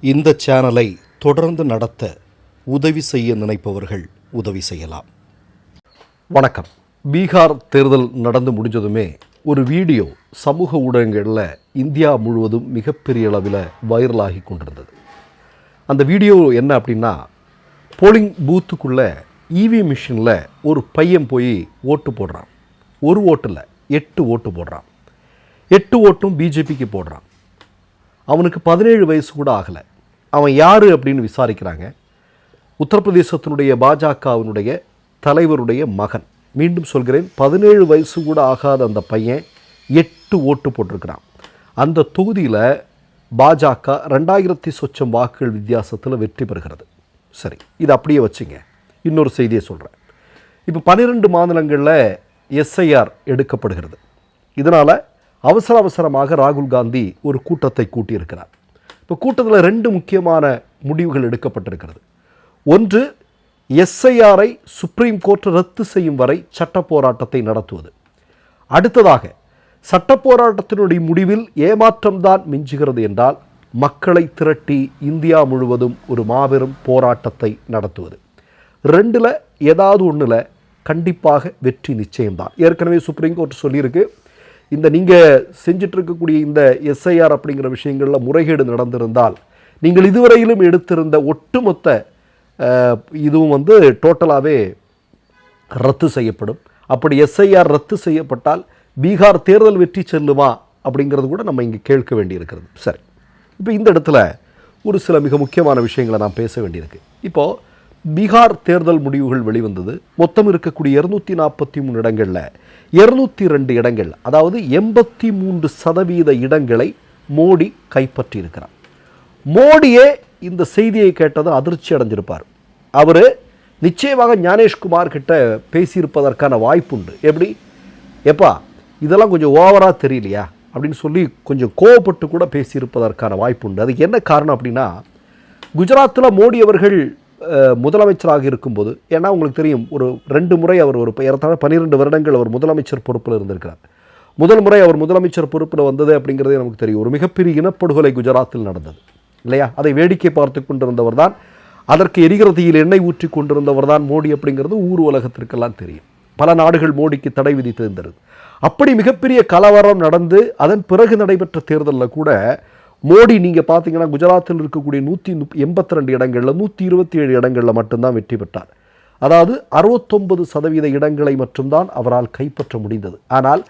இந்த சேனலை தொடர்ந்து நடத்த உதவி செய்ய நினைப்பவர்கள் உதவி செய்யலாம். வணக்கம். பீகார் தேர்தல் நடந்து முடிஞ்சதுமே ஒரு வீடியோ சமூக ஊடகங்களில் இந்தியா முழுவதும் மிகப்பெரிய அளவில் வைரலாகி கொண்டிருந்தது. அந்த வீடியோ என்ன அப்படின்னா போலிங் பூத்துக்குள்ளே இவி மிஷினில் ஒரு பையன் போய் ஓட்டு போடுறான். ஒரு ஓட்டில் எட்டு ஓட்டு போடுறான். எட்டு ஓட்டும் பிஜேபிக்கு போடுறான். அவனுக்கு பதினேழு வயசு கூட ஆகலை. அவன் யார் அப்படின்னு விசாரிக்கிறாங்க. உத்தரப்பிரதேசத்தினுடைய பாஜகவினுடைய தலைவருடைய மகன். மீண்டும் சொல்கிறேன் பதினேழு வயசு கூட ஆகாத அந்த பையன் எட்டு ஓட்டு போட்டிருக்கிறான். அந்த தொகுதியில் பாஜக ரெண்டாயிரத்தி சொச்சம் வாக்குகள் வித்தியாசத்தில் வெற்றி பெறுகிறது. சரி இது அப்படியே வச்சுங்க. இன்னொரு செய்தியை சொல்கிறேன் இப்போ பன்னிரெண்டு மாநிலங்களில் எஸ்ஐஆர் எடுக்கப்படுகிறது. இதனால் அவசர அவசரமாக ராகுல் காந்தி ஒரு கூட்டத்தை கூட்டியிருக்கிறார். இப்போ கூட்டத்தில் ரெண்டு முக்கியமான முடிவுகள் எடுக்கப்பட்டிருக்கிறது. ஒன்று எஸ்ஐஆரை சுப்ரீம் கோர்ட் ரத்து செய்யும் வரை சட்ட போராட்டத்தை நடத்துவது. அடுத்ததாக சட்ட போராட்டத்தினுடைய முடிவில் ஏமாற்றம்தான் மிஞ்சுகிறது என்றால் மக்களை திரட்டி இந்தியா முழுவதும் ஒரு மாபெரும் போராட்டத்தை நடத்துவது. ரெண்டில் ஏதாவது ஒன்றில் கண்டிப்பாக வெற்றி நிச்சயம்தான். ஏற்கனவே சுப்ரீம் கோர்ட் சொல்லியிருக்கு இந்த நீங்கள் செஞ்சிட்ருக்கக்கூடிய இந்த எஸ்ஐஆர் அப்படிங்கிற விஷயங்களில் முறைகேடு நடந்திருந்தால் நீங்கள் இதுவரையிலும் எடுத்திருந்த ஒட்டுமொத்த இதுவும் வந்து டோட்டலாகவே ரத்து செய்யப்படும். அப்படி எஸ்ஐஆர் ரத்து செய்யப்பட்டால் பீகார் தேர்தல் வெற்றி செல்லுமா அப்படிங்கிறது கூட நம்ம இங்கே கேட்க வேண்டியிருக்கிறது. சரி. இப்போ இந்த இடத்துல ஒரு சில மிக முக்கியமான விஷயங்களை நான் பேச வேண்டியிருக்கு. இப்போது பீகார் தேர்தல் முடிவுகள் வெளிவந்தது. மொத்தம் இருக்கக்கூடிய இரநூத்தி நாற்பத்தி மூணு இடங்களில் இருநூத்தி ரெண்டு இடங்கள் அதாவது எண்பத்தி மூன்று சதவீத இடங்களை மோடி கைப்பற்றியிருக்கிறார். மோடியே இந்த செய்தியை கேட்டது அதிர்ச்சி அடைஞ்சிருப்பார். அவர் நிச்சயமாக ஞானேஷ்குமார் கிட்ட பேசியிருப்பதற்கான வாய்ப்புண்டு. எப்படி? எப்பா இதெல்லாம் கொஞ்சம் ஓவராக தெரியலையா? அப்படின்னு சொல்லி கொஞ்சம் கோவப்பட்டு கூட பேசியிருப்பதற்கான வாய்ப்புண்டு. அதுக்கு என்ன காரணம் அப்படின்னா குஜராத்தில் மோடி அவர்கள் முதலமைச்சராக இருக்கும்போது ஏன்னா உங்களுக்கு தெரியும் ஒரு ரெண்டு முறை அவர் ஒரு ஏறத்தாழ பன்னிரெண்டு வருடங்கள் அவர் முதலமைச்சர் பொறுப்பில் இருந்திருக்கிறார். முதல் முறை அவர் முதலமைச்சர் பொறுப்பில் வந்தது அப்படிங்கிறதே நமக்கு தெரியும். ஒரு மிகப்பெரிய இனப்படுகொலை குஜராத்தில் நடந்தது. இல்லையா? அதை வேடிக்கை பார்த்து கொண்டிருந்தவர் தான். அதற்கு எரிகிறதியில் எண்ணெய் ஊற்றி கொண்டிருந்தவர் தான் மோடி அப்படிங்கிறது ஊர் உலகத்திற்கெல்லாம் தெரியும். பல நாடுகள் மோடிக்கு தடை விதித்திருந்தது. அப்படி மிகப்பெரிய கலவரம் நடந்து அதன் பிறகு நடைபெற்ற தேர்தலில் கூட மோடி நீங்கள் பார்த்தீங்கன்னா குஜராத்தில் இருக்கக்கூடிய நூற்றி எண்பத்தி ரெண்டு இடங்களில் நூற்றி இருபத்தி ஏழு இடங்களில் மட்டும்தான் வெற்றி பெற்றார். அதாவது அறுபத்தொன்பது சதவீத இடங்களை மட்டும்தான் அவரால் கைப்பற்ற முடிந்தது. ஆனால்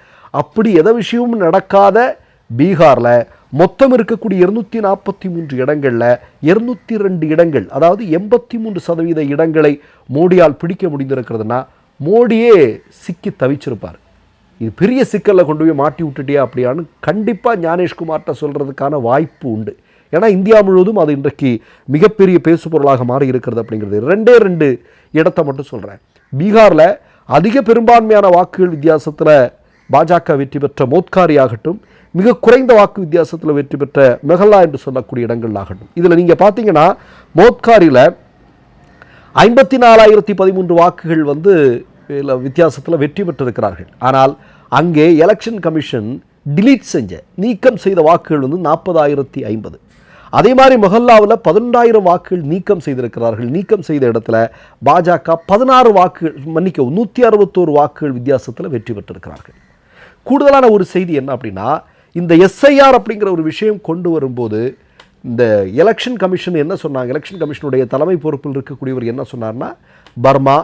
அப்படி எத விஷயமும் நடக்காத பீகாரில் மொத்தம் இருக்கக்கூடிய இருநூற்றி நாற்பத்தி மூன்று இடங்களில் இருநூற்றி ரெண்டு இடங்கள் அதாவது எண்பத்தி மூன்று சதவீத இடங்களை மோடியால் பிடிக்க முடிந்திருக்கிறதுனா மோடியே சிக்கி தவிச்சிருப்பார். இது பெரிய சிக்கலில் கொண்டு போய் மாட்டி விட்டுட்டியா அப்படியான்னு கண்டிப்பாக ஞானேஷ்குமார்கிட்ட சொல்கிறதுக்கான வாய்ப்பு உண்டு. ஏன்னா இந்தியா முழுவதும் அது இன்றைக்கு மிகப்பெரிய பேசுபொருளாக மாறி இருக்கிறது அப்படிங்கிறது. ரெண்டே ரெண்டு இடத்த மட்டும் சொல்கிறேன் பீகாரில் அதிக பெரும்பான்மையான வாக்குகள் வித்தியாசத்தில் பாஜக வெற்றி பெற்ற மோத்காரி ஆகட்டும் மிக குறைந்த வாக்கு வித்தியாசத்தில் வெற்றி பெற்ற மெகல்லா என்று சொல்லக்கூடிய இடங்கள் ஆகட்டும். இதில் நீங்கள் பார்த்தீங்கன்னா மோத்காரியில் ஐம்பத்தி நாலாயிரத்தி பதிமூன்று வாக்குகள் வந்து வித்தியாசத்தில் வெற்றி பெற்றிருக்கிறார்கள். ஆனால் அங்கே எலெக்ஷன் கமிஷன் டிலீட் செஞ்ச நீக்கம் செய்த வாக்குகள் வந்து நாற்பதாயிரத்தி ஐம்பது. அதே மாதிரி மொஹல்லாவில் பதினெண்டாயிரம் வாக்குகள் நீக்கம் செய்திருக்கிறார்கள். நீக்கம் செய்த இடத்துல பாஜக பதினாறு வாக்குகள் மன்னிக்கவும் நூற்றி அறுபத்தோரு வாக்குகள் வித்தியாசத்தில் வெற்றி பெற்றிருக்கிறார்கள். கூடுதலான ஒரு செய்தி என்ன அப்படின்னா இந்த எஸ்ஐஆர் அப்படிங்கிற ஒரு விஷயம் கொண்டு வரும்போது இந்த எலெக்ஷன் கமிஷன் என்ன சொன்னாங்க? எலெக்ஷன் கமிஷனுடைய தலைமை பொறுப்பில் இருக்கக்கூடியவர் என்ன சொன்னார்னா பர்மா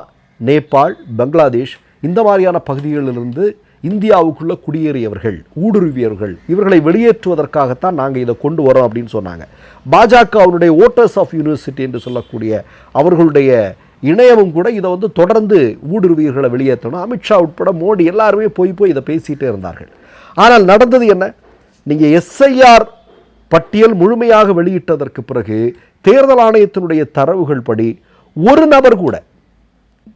நேபாள் பங்களாதேஷ் இந்த மாதிரியான பகுதிகளிலிருந்து இந்தியாவுக்குள்ள குடியேறியவர்கள் ஊடுருவியவர்கள் இவர்களை வெளியேற்றுவதற்காகத்தான் நாங்கள் இதை கொண்டு வரோம் அப்படின்னு சொன்னாங்க. பாஜக அவருடைய ஓட்டர்ஸ் ஆஃப் யூனிவர்சிட்டி என்று சொல்லக்கூடிய அவர்களுடைய இணையமும் கூட இதை வந்து தொடர்ந்து ஊடுருவியர்களை வெளியேற்றணும். அமித்ஷா உட்பட மோடி எல்லாருமே போய் போய் இதை பேசிகிட்டே இருந்தார்கள். ஆனால் நடந்தது என்ன? நீங்கள் எஸ்ஐஆர் பட்டியல் முழுமையாக வெளியிட்டதற்கு பிறகு தேர்தல் ஆணையத்தினுடைய தரவுகள் படி ஒரு நபர் கூட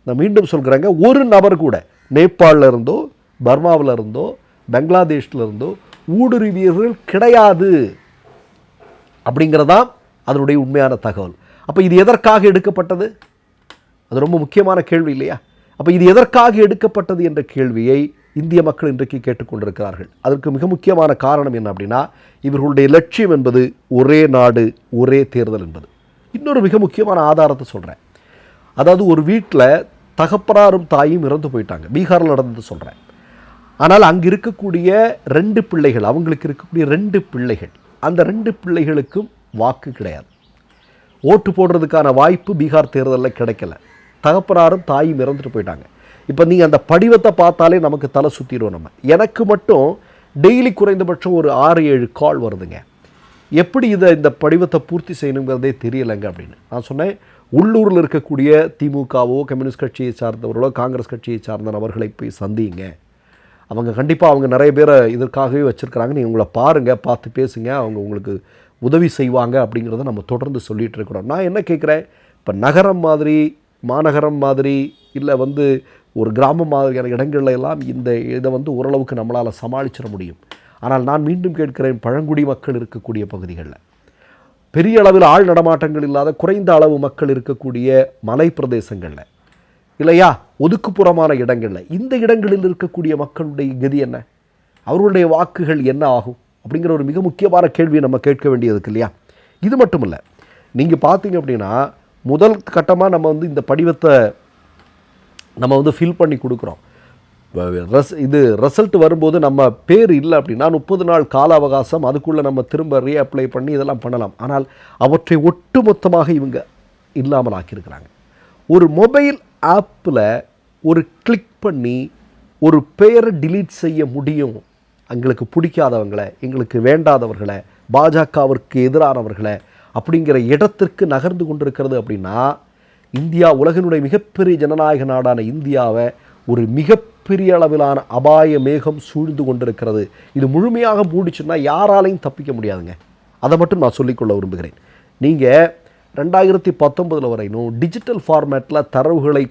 நான் மீண்டும் சொல்கிறேங்க ஒரு நபர் கூட நேபாளில் இருந்தோ பர்மாவில் இருந்தோ பங்களாதேஷில் இருந்தோ ஊடுருவியர்கள் கிடையாது. அப்படிங்கிறதான் அதனுடைய உண்மையான தகவல். அப்போ இது எதற்காக எடுக்கப்பட்டது? அது ரொம்ப முக்கியமான கேள்வி இல்லையா? அப்போ இது எதற்காக எடுக்கப்பட்டது என்ற கேள்வியை இந்திய மக்கள் இன்றைக்கு கேட்டுக்கொண்டிருக்கிறார்கள். அதற்கு மிக முக்கியமான காரணம் என்ன அப்படின்னா இவர்களுடைய லட்சியம் என்பது ஒரே நாடு ஒரே தேர்தல் என்பது. இன்னொரு மிக முக்கியமான ஆதாரத்தை சொல்கிறேன் அதாவது ஒரு வீட்டில் தகப்பனாரும் தாயும் இறந்து போயிட்டாங்க. பீகாரில் நடந்தது சொல்கிறேன் ஆனால் அங்கே இருக்கக்கூடிய ரெண்டு பிள்ளைகள் அவங்களுக்கு இருக்கக்கூடிய ரெண்டு பிள்ளைகள் அந்த ரெண்டு பிள்ளைகளுக்கும் வாக்கு கிடையாது. ஓட்டு போடுறதுக்கான வாய்ப்பு பீகார் தேர்தலில் கிடைக்கல. தகப்பனாரும் தாயும் இறந்துட்டு போயிட்டாங்க. இப்போ நீங்கள் அந்த படிவத்தை பார்த்தாலே நமக்கு தலை சுற்றிடுவோம் நம்ம. எனக்கு மட்டும் டெய்லி குறைந்தபட்சம் ஒரு ஆறு ஏழு கால் வருதுங்க. எப்படி இதை இந்த படிவத்தை பூர்த்தி செய்யணுங்கிறதே தெரியலைங்க அப்படின்னு. நான் சொன்னேன் உள்ளூரில் இருக்கக்கூடிய திமுகவோ கம்யூனிஸ்ட் கட்சியை சார்ந்தவர்களோ காங்கிரஸ் கட்சியை சார்ந்த நபர்களை போய் சந்திங்க. அவங்க கண்டிப்பாக அவங்க நிறைய பேரை இதற்காகவே வச்சுருக்கிறாங்க. நீங்கள் உங்களை பாருங்கள் பார்த்து பேசுங்க. அவங்க உங்களுக்கு உதவி செய்வாங்க அப்படிங்கிறத நம்ம தொடர்ந்து சொல்லிகிட்டு இருக்கிறோம். நான் என்ன கேட்குறேன்? இப்போ நகரம் மாதிரி மாநகரம் மாதிரி இல்லை வந்து ஒரு கிராமம் மாதிரியான இடங்கள்ல எல்லாம் இந்த இதை வந்து ஓரளவுக்கு நம்மளால் சமாளிச்சிட முடியும். ஆனால் நான் மீண்டும் கேட்கிறேன் பழங்குடி மக்கள் இருக்கக்கூடிய பகுதிகளில். பெரிய அளவில் ஆள் நடமாட்டங்கள் இல்லாத குறைந்த அளவு மக்கள் இருக்கக்கூடிய மலை பிரதேசங்களில் இல்லையா? ஒதுக்குப்புறமான இடங்களில். இந்த இடங்களில் இருக்கக்கூடிய மக்களுடைய கதி என்ன? அவர்களுடைய வாக்குகள் என்ன ஆகும்? அப்படிங்கிற ஒரு மிக முக்கியமான கேள்வியை நம்ம கேட்க வேண்டியதுக்கு இல்லையா? இது மட்டும் இல்லை நீங்கள் பார்த்தீங்க அப்படின்னா முதல் கட்டமாக நம்ம வந்து இந்த படிவத்தை நம்ம வந்து ஃபில் பண்ணி கொடுக்குறோம். ரஸ் இது ரிசல்ட் வரும்போது நம்ம பேர் இல்லை அப்படின்னா முப்பது நாள் கால அவகாசம் அதுக்குள்ளே நம்ம திரும்ப ரீஅப்ளை பண்ணி இதெல்லாம் பண்ணலாம். ஆனால் அவற்றை ஒட்டுமொத்தமாக இவங்க இல்லாமல் ஆக்கியிருக்கிறாங்க. ஒரு மொபைல் ஆப்பில் ஒரு கிளிக் பண்ணி ஒரு பெயரை டிலீட் செய்ய முடியும். எங்களுக்கு பிடிக்காதவங்களை எங்களுக்கு வேண்டாதவர்களை பாஜகவிற்கு எதிரானவர்களை அப்படிங்கிற இடத்திற்கு நகர்ந்து கொண்டிருக்கிறது அப்படின்னா இந்தியா உலகினுடைய மிகப்பெரிய ஜனநாயக நாடான இந்தியாவை ஒரு மிக மிகப்பெரிய அளவிலான அபாய மேகம் சூழ்ந்து கொண்டிருக்கிறது. இது முழுமையாக மூடிச்சுன்னா யாராலையும் தப்பிக்க முடியாதுங்க. அதை மட்டும் நான் சொல்லிக்கொள்ள விரும்புகிறேன். நீங்கள் ரெண்டாயிரத்தி பத்தொன்பதில் வரையிலும் டிஜிட்டல் ஃபார்மேட்டில் தரவுகளை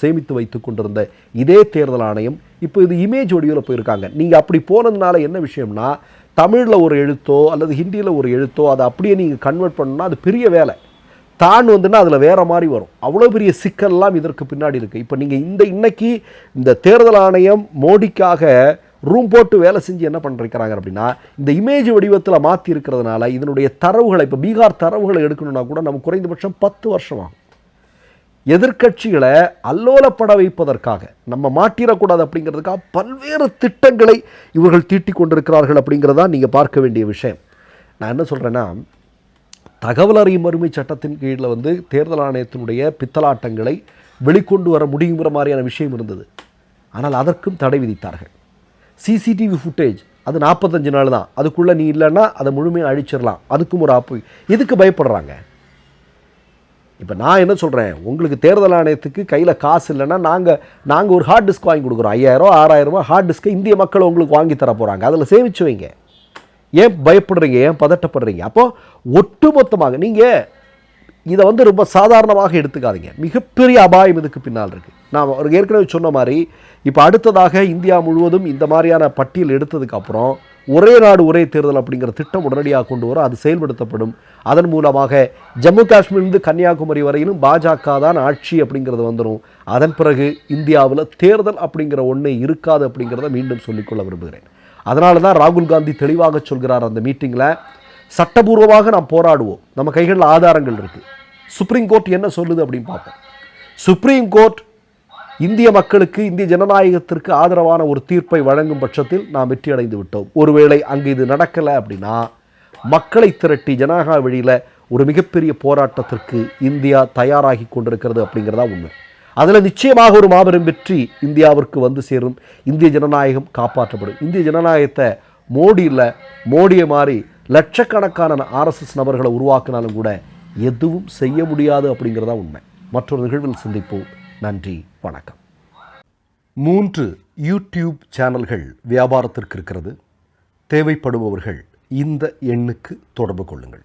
சேமித்து வைத்து கொண்டிருந்த இதே தேர்தல் ஆணையம் இப்போ இது இமேஜ் ஒடியில் போயிருக்காங்க. நீங்கள் அப்படி போனதுனால என்ன விஷயம்னா தமிழில் ஒரு எழுத்தோ அல்லது ஹிந்தியில் ஒரு எழுத்தோ அதை அப்படியே நீங்கள் கன்வெர்ட் பண்ணணும்னா அது பெரிய வேலை. தான் வந்துன்னா அதில் வேறு மாதிரி வரும். அவ்வளோ பெரிய சிக்கல்லாம் இதற்கு பின்னாடி இருக்குது இப்போ நீங்கள் இந்த இன்னைக்கு இந்த தேர்தல் ஆணையம் மோடிக்காக ரூம் போட்டு வேலை செஞ்சு என்ன பண்ணிருக்கிறாங்க அப்படின்னா இந்த இமேஜ் வடிவத்தில் மாற்றி இருக்கிறதுனால இதனுடைய தரவுகளை இப்போ பீகார் தரவுகளை எடுக்கணும்னா கூட நமக்கு குறைந்தபட்சம் பத்து வருஷம் ஆகும். எதிர்க்கட்சிகளை அல்லோலப்பட வைப்பதற்காக நம்ம மாட்டிடக்கூடாது அப்படிங்கிறதுக்காக பல்வேறு திட்டங்களை இவர்கள் தீட்டிக் கொண்டிருக்கிறார்கள் அப்படிங்கிறதா நீங்கள் பார்க்க வேண்டிய விஷயம். நான் என்ன சொல்கிறேன்னா தகவல் அறியும் உரிமை சட்டத்தின் கீழில் வந்து தேர்தல் ஆணையத்தினுடைய பித்தலாட்டங்களை வெளிக்கொண்டு வர முடியுங்கிற மாதிரியான விஷயம் இருந்தது. ஆனால் அதற்கும் தடை விதித்தார்கள். சிசிடிவி ஃபுட்டேஜ் அது நாற்பத்தஞ்சு நாள் தான். அதுக்குள்ளே நீ இல்லைன்னா அதை முழுமையாக அழிச்சிடலாம். அதுக்கும் ஒரு ஆப்பு. எதுக்கு பயப்படுறாங்க? இப்போ நான் என்ன சொல்கிறேன் உங்களுக்கு தேர்தல் ஆணையத்துக்கு கையில் காசு இல்லைன்னா நாங்கள் நாங்கள் ஒரு ஹார்ட் டிஸ்க் வாங்கி கொடுக்குறோம். ஐயாயிரம் ஆறாயிரம் ரூபாய் ஹார்ட் டிஸ்க்கை இந்திய மக்கள் உங்களுக்கு வாங்கி தர போகிறாங்க அதில் சேமிச்சு வைங்க. ஏன் பயப்படுறீங்க? ஏன் பதட்டப்படுறீங்க? அப்போது ஒட்டுமொத்தமாக நீங்கள் இதை வந்து ரொம்ப சாதாரணமாக எடுத்துக்காதீங்க. மிகப்பெரிய அபாயம் இதுக்கு பின்னால் இருக்குது நான் ஒரு ஏற்கனவே சொன்ன மாதிரி இப்போ அடுத்ததாக இந்தியா முழுவதும் இந்த மாதிரியான பட்டியல் எடுத்ததுக்கப்புறம் ஒரே நாடு ஒரே தேர்தல் அப்படிங்கிற திட்டம் உடனடியாக கொண்டு வரும் அது செயல்படுத்தப்படும். அதன் மூலமாக ஜம்மு காஷ்மீர்லேருந்து கன்னியாகுமரி வரையிலும் பாஜக தான் ஆட்சி அப்படிங்கிறது வந்துடும் அதன் பிறகு இந்தியாவில் தேர்தல் அப்படிங்கிற ஒன்று இருக்காது அப்படிங்கிறத மீண்டும் சொல்லிக்கொள்ள விரும்புகிறேன். அதனால தான் ராகுல் காந்தி தெளிவாக சொல்கிறார் அந்த மீட்டிங்கில் சட்டபூர்வமாக நாம் போராடுவோம். நம்ம கைகளில் ஆதாரங்கள் இருக்குது சுப்ரீம் கோர்ட் என்ன சொல்லுது அப்படின்னு பார்ப்போம். சுப்ரீம் கோர்ட் இந்திய மக்களுக்கு இந்திய ஜனநாயகத்திற்கு ஆதரவான ஒரு தீர்ப்பை வழங்கும் பட்சத்தில் நாம் வெற்றி அடைந்து விட்டோம். ஒருவேளை அங்கு இது நடக்கலை அப்படின்னா மக்களை திரட்டி ஜனநாயக வழியில் ஒரு மிகப்பெரிய போராட்டத்திற்கு இந்தியா தயாராகி கொண்டிருக்கிறது அப்படிங்கிறதா உண்மை. அதில் நிச்சயமாக ஒரு மாபெரும் வெற்றி இந்தியாவிற்கு வந்து சேரும். இந்திய ஜனநாயகம் காப்பாற்றப்படும். இந்திய ஜனநாயகத்தை மோடி இல்லை மோடியை மாதிரி லட்சக்கணக்கான ஆர்எஸ்எஸ் நபர்களை உருவாக்கினாலும் கூட எதுவும் செய்ய முடியாது அப்படிங்கிறதா உண்மை. மற்றொரு நிகழ்வில் சந்திப்போம். நன்றி வணக்கம். மூன்று யூடியூப் சேனல்கள் வியாபாரத்திற்கு இருக்கிறது. தேவைப்படுபவர்கள் இந்த எண்ணுக்கு தொடர்பு கொள்ளுங்கள்.